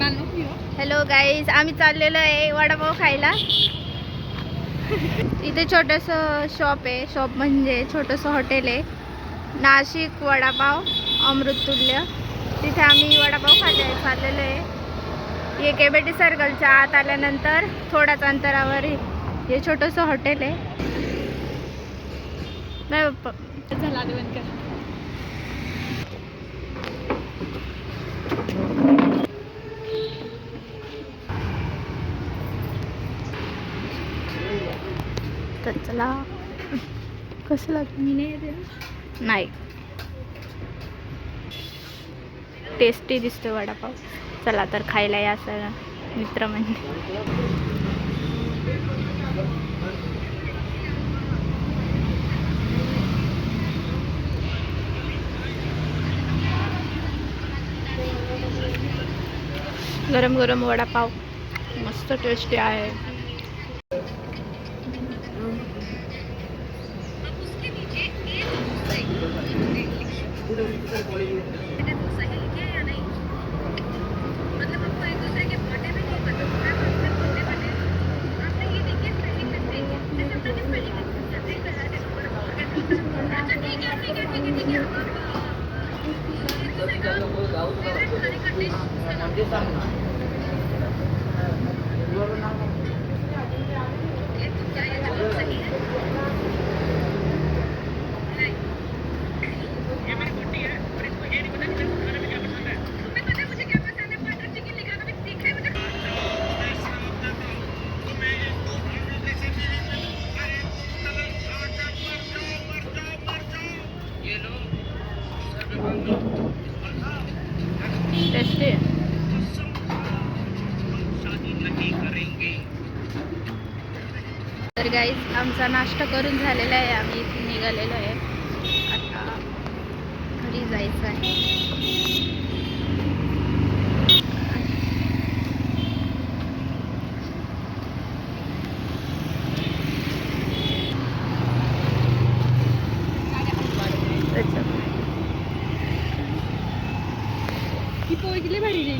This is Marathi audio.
हॅलो गाईज आम्ही चाललेलो आहे वडापाव खायला. इथे छोटंसं शॉप आहे. शॉप म्हणजे छोटंसं हॉटेल आहे. नाशिक वडापाव अमृततुल्य. तिथे आम्ही वडापाव खाल्ले चाललेलो आहे. हे केबेटी सर्कलच्या आत आल्यानंतर थोड्याच अंतरावर हे- हे छोटंसं हॉटेल आहे. नाही बाप्पा झाला तर चला. कसं लागतं? मी नाही नाही. टेस्टी दिसतो वडापाव. चला तर खायला या सर मित्र म्हणजे गरम गरम वडापाव. मस्त टेस्टी आहे. Nanti sama. टेस्टी तर गाईज आमचा नाश्ता करून झालेला आहे. आम्ही इथून निघालेलो आहे. आता घरी जायचं आहे. त्याच्यामुळे ഈ പോയിക്കില്ലേ വഴിയിലേ